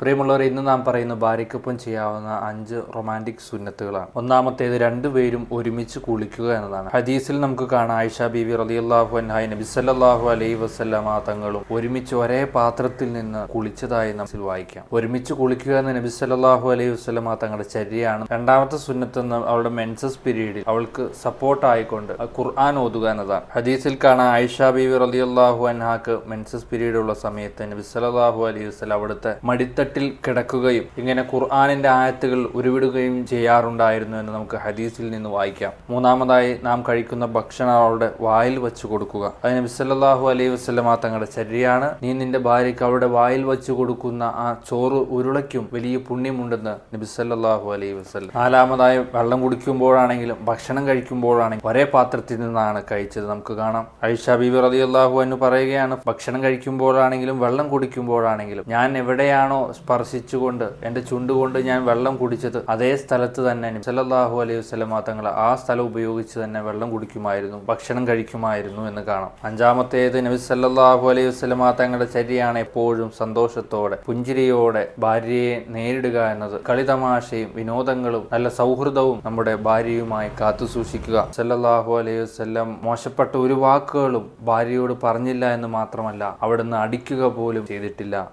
പ്രിയമുള്ളവരെ ഇന്ന് നാം പറയുന്ന ഭാര്യയ്ക്കൊപ്പം ചെയ്യാവുന്ന അഞ്ച് റൊമാന്റിക് സുന്നത്തുകളാണ്. ഒന്നാമത്തേത് രണ്ടുപേരും ഒരുമിച്ച് കുളിക്കുക എന്നതാണ്. ഹദീസിൽ നമുക്ക് കാണാം ആയിഷ ബീവി റളിയല്ലാഹു അൻഹായി നബി സല്ലല്ലാഹു അലൈഹി വസല്ലമ തങ്ങളും ഒരുമിച്ച് ഒരേ പാത്രത്തിൽ നിന്ന് കുളിച്ചതായി നമുക്ക് വായിക്കാം. ഒരുമിച്ച് കുളിക്കുക എന്ന നബി സല്ലല്ലാഹു അലൈഹി വസല്ലമ തങ്ങളുടെ ചര്യയാണ്. രണ്ടാമത്തെ സുന്നത്ത് എന്ന് അവളുടെ മെൻസസ് പീരീഡിൽ അവൾക്ക് സപ്പോർട്ട് ആയിക്കൊണ്ട് ഖുർആൻ ഓതുക എന്നതാണ്. ഹദീസിൽ കാണാം ആയിഷ ബീവി റളിയല്ലാഹു അൻഹാക്ക് മെൻസസ് പീരീഡ് ഉള്ള സമയത്ത് നബി സല്ലല്ലാഹു അലൈഹി വസ്ലം അവിടുത്തെ മടിത്തട്ടിൽ കിടക്കുകയും ഇങ്ങനെ ഖുർആാനിന്റെ ആയത്തുകൾ ഉരുവിടുകയും ചെയ്യാറുണ്ടായിരുന്നു എന്ന് നമുക്ക് ഹദീസിൽ നിന്ന് വായിക്കാം. മൂന്നാമതായി നാം കഴിക്കുന്ന ഭക്ഷണം അവളുടെ വായിൽ വെച്ച് കൊടുക്കുക. അതിന് സല്ലല്ലാഹു അലൈഹി വസല്ലമ തങ്ങളുടെ ചര്യയാണ് നീ നിന്റെ ഭാര്യയ്ക്ക് അവളുടെ വായിൽ വെച്ച് കൊടുക്കുന്ന ആ ചോറ് ഉരുളയ്ക്കും വലിയ പുണ്യമുണ്ടെന്ന് നബിസല്ലാഹു അലൈഹി വസ്ലം നാലാമതായി വെള്ളം കുടിക്കുമ്പോഴാണെങ്കിലും ഭക്ഷണം കഴിക്കുമ്പോഴാണെങ്കിലും ഒരേ പാത്രത്തിൽ നിന്നാണ് കഴിച്ചത്. നമുക്ക് കാണാം. ഐഷ ബീബി അള്ളാഹു എന്ന് പറയുകയാണ് ഭക്ഷണം കഴിക്കുമ്പോഴാണെങ്കിലും വെള്ളം കുടിക്കുമ്പോഴാണെങ്കിലും ഞാൻ എവിടെയാണോ സ്പർശിച്ചുകൊണ്ട് എന്റെ ചുണ്ടുകൊണ്ട് ഞാൻ വെള്ളം കുടിച്ചത് അതേ സ്ഥലത്ത് തന്നെ സല്ലാഹു അലൈഹി വസല്ലമ തങ്ങൾ ആ സ്ഥലം ഉപയോഗിച്ച് തന്നെ വെള്ളം കുടിക്കുമായിരുന്നു ഭക്ഷണം കഴിക്കുമായിരുന്നു എന്ന് കാണാം. അഞ്ചാമത്തേത് നബി സല്ലാഹു അലൈഹി വസല്ലമ തങ്ങളുടെ ചര്യയാണ് എപ്പോഴും സന്തോഷത്തോടെ പുഞ്ചിരിയോടെ ഭാര്യയെ നേരിടുക എന്നത്. കളിതമാശയും വിനോദങ്ങളും നല്ല സൗഹൃദവും നമ്മുടെ ഭാര്യയുമായി കാത്തു സൂക്ഷിക്കുക. സല്ലല്ലാഹു അലൈഹി വസല്ലം മോശപ്പെട്ട ഒരു വാക്കുകളും ഭാര്യയോട് പറഞ്ഞില്ല എന്ന് മാത്രമല്ല അവിടുന്ന് അടിക്കുക പോലും ചെയ്തിട്ടില്ല.